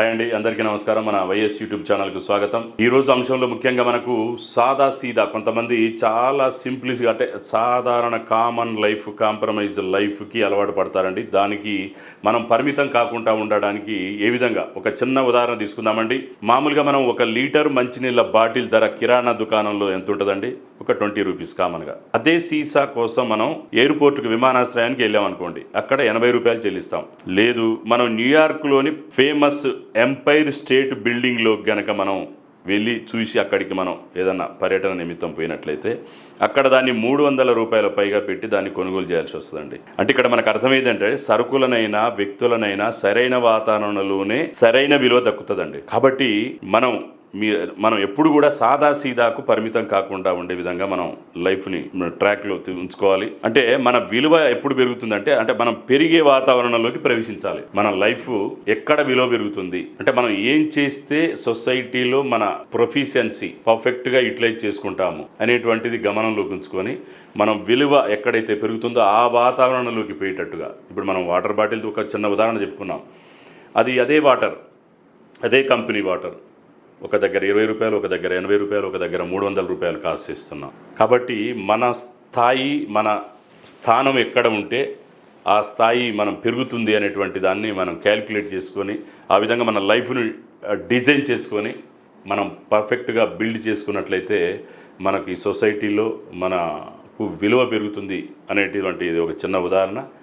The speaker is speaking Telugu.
హాయ్ అండి అందరికీ నమస్కారం. మన వైఎస్ యూట్యూబ్ ఛానల్కు స్వాగతం. ఈరోజు అంశంలో ముఖ్యంగా మనకు సాదా సీదా కొంతమంది చాలా సింప్లిస్గా అంటే సాధారణ కామన్ లైఫ్ కాంప్రమైజ్ లైఫ్కి అలవాటు పడతారండి. దానికి మనం పరిమితం కాకుండా ఉండడానికి ఏ విధంగా? ఒక చిన్న ఉదాహరణ తీసుకుందామండి. మామూలుగా మనం ఒక లీటర్ మంచినీళ్ళ బాటిల్ ధర కిరాణా దుకాణంలో ఎంత ఉంటుందండి? ఒక ట్వంటీ రూపీస్ కామన్గా. అదే సీసా కోసం మనం ఎయిర్పోర్ట్కి విమానాశ్రయానికి వెళ్ళాం అనుకోండి అక్కడ ఎనభై రూపాయలు చెల్లిస్తాం. లేదు మనం న్యూయార్క్లోని ఫేమస్ ఎంపైర్ స్టేట్ బిల్డింగ్లో గనక మనం వెళ్ళి చూసి అక్కడికి మనం ఏదన్నా పర్యటన నిమిత్తం పోయినట్లయితే అక్కడ దాన్ని మూడు వందల రూపాయల పైగా పెట్టి దాన్ని కొనుగోలు చేయాల్సి వస్తుందండి. అంటే ఇక్కడ మనకు అర్థమైందంటే సరుకులనైనా వ్యక్తులనైనా సరైన వాతావరణంలోనే సరైన విలువ దక్కుతుందండి. కాబట్టి మనం మీ మనం ఎప్పుడు కూడా సాదా సీదాకు పరిమితం కాకుండా ఉండే విధంగా మనం లైఫ్ని ట్రాక్లో ఉంచుకోవాలి. అంటే మన విలువ ఎప్పుడు పెరుగుతుందంటే అంటే మనం పెరిగే వాతావరణంలోకి ప్రవేశించాలి. మన లైఫ్ ఎక్కడ విలువ పెరుగుతుంది? అంటే మనం ఏం చేస్తే సొసైటీలో మన ప్రొఫిషియన్సీ పర్ఫెక్ట్గా యూటిలైజ్ చేసుకుంటాము అనేటువంటిది గమనంలోకి ఉంచుకొని మనం విలువ ఎక్కడైతే పెరుగుతుందో ఆ వాతావరణంలోకి పోయేటట్టుగా. ఇప్పుడు మనం వాటర్ బాటిల్ ఒక చిన్న ఉదాహరణ చెప్పుకున్నాం. అది అదే వాటర్ అదే కంపెనీ వాటర్. ఒక దగ్గర ఇరవై రూపాయలు ఒక దగ్గర ఎనభై రూపాయలు ఒక దగ్గర మూడు వందల రూపాయలు కాస్ట్ ఇస్తున్నాం కాబట్టి మన స్థాయి మన స్థానం ఎక్కడ ఉంటే ఆ స్థాయి మనం పెరుగుతుంది అనేటువంటి దాన్ని మనం క్యాల్కులేట్ చేసుకొని ఆ విధంగా మన లైఫ్ను డిజైన్ చేసుకొని మనం పర్ఫెక్ట్గా బిల్డ్ చేసుకున్నట్లయితే మనకి సొసైటీలో మనకు విలువ పెరుగుతుంది అనేటువంటి ఇది ఒక చిన్న ఉదాహరణ.